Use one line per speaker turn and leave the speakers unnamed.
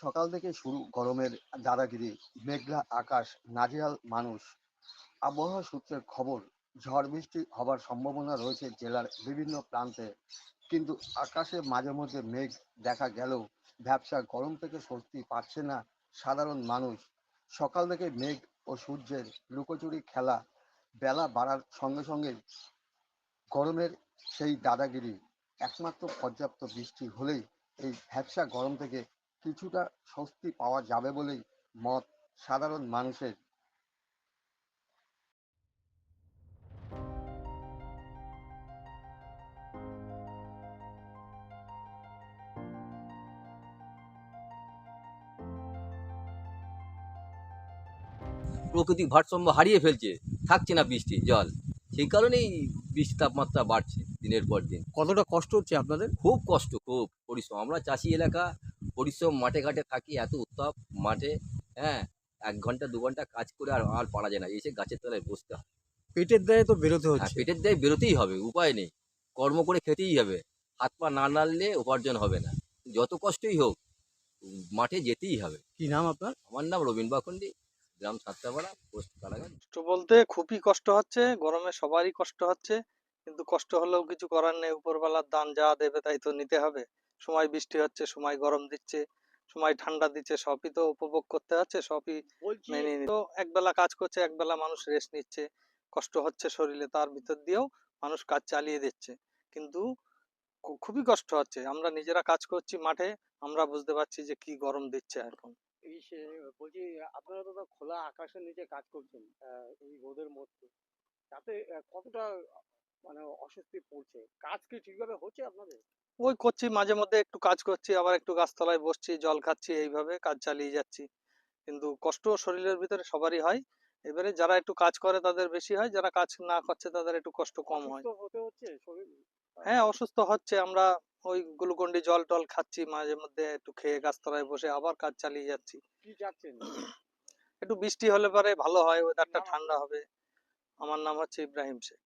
সকাল থেকে শুরু গরমের দাদাগিরি, মেঘলা আকাশ, নাজেহাল মানুষ। আবহাওয়া সূত্রের খবর, ঝড় বৃষ্টি হবার সম্ভাবনা রয়েছে জেলার বিভিন্ন প্রান্তে। কিন্তু আকাশে মাঝে মধ্যে মেঘ দেখা গেলেও ব্যবসা গরম থেকে স্বস্তি পাচ্ছে না সাধারণ মানুষ। সকাল থেকে মেঘ ও সূর্যের লুকোচুরি খেলা বেলা বাড়ার সঙ্গে সঙ্গে গরমের সেই দাদাগিরি, একমাত্র পর্যাপ্ত বৃষ্টি হলেই এই ভ্যাবসা গরম থেকে কিছুটা স্বস্তি পাওয়া যাবে বলেই মত সাধারণ মানুষের।
প্রকৃতিক ভারসাম্য হারিয়ে ফেলছে থাকছে না বৃষ্টি জল। সেই কারণেই বৃষ্টি তাপমাত্রা বাড়ছে দিনের পর দিন।
কতটা কষ্ট হচ্ছে আপনাদের?
খুব কষ্ট খুব পরিশ্রম। আমরা চাষি এলাকা পরিশ্রম মাঠে ঘাটে থাকি এত উত্তাপ মাঠে হ্যাঁ এক ঘণ্টা দু ঘণ্টা কাজ করে আর আর পারা যায় না এসে গাছের তলায় বসতে হয়।
পেটের দায়ে তো বেরোতে
আর
হচ্ছে।
পেটের দায় বেরোতেই হবে উপায় নেই। কর্ম করে খেতেই হবে হাত পা না নাড়লে উপার্জন হবে না। যত কষ্টই হোক মাঠে যেতেই হবে।
কি নাম আপনার?
আমার নাম রবীন বাখন্ডি গ্রাম সাতটাপাড়া পোস্ট কারাগার
কষ্ট বলতে খুবই কষ্ট হচ্ছে গরমে সবারই কষ্ট হচ্ছে কিন্তু কষ্ট হলেও কিছু করার নেই উপরবেলার দান যা দেবে তাই তো নিতে হবে। সময় বৃষ্টি হচ্ছে সময় গরম দিচ্ছে সময় ঠান্ডা দিচ্ছে সবই তো উপভোগ করতে হচ্ছে সবই মেনে তো একবেলা কাজ করছে একবেলা মানুষ রেস্ট নিচ্ছে কষ্ট হচ্ছে শরীরে তার ভিতর দিয়েও মানুষ কাজ চালিয়ে দিচ্ছে। কিন্তু খুবই কষ্ট হচ্ছে আমরা নিজেরা কাজ করছি মাঠে আমরা বুঝতে পারছি যে কি গরম দিচ্ছে এখন।
বলছি আপনারা তো খোলা আকাশের নিচে কাজ করছেন এই রোদের মধ্যে। তাতে কতটা মানে অস্বস্তি পড়ছে? কাজ কি ঠিকভাবে হচ্ছে আপনাদের?
ওই করছি মাঝে মধ্যে একটু কাজ করছি আবার একটু গাছতলায় বসছি জল খাচ্ছি এইভাবে কাজ চালিয়ে যাচ্ছি। কিন্তু কষ্ট শরীরের ভিতরে সবারই হয়। এবারে যারা একটু কাজ করে তাদের বেশি হয় যারা কাজ না করছে তাদের একটু কষ্ট কম হয়।
শরীর?
হ্যাঁ অসুস্থ হচ্ছে আমরা ওই গ্লুকন্ডি জল টল খাচ্ছি মাঝে মধ্যে একটু খেয়ে গাছতলায় বসে আবার কাজ চালিয়ে যাচ্ছি। একটু বৃষ্টি হলে পরে ভালো হয় ওয়েদারটা ঠান্ডা হবে। আমার নাম হচ্ছে ইব্রাহিম শেখ।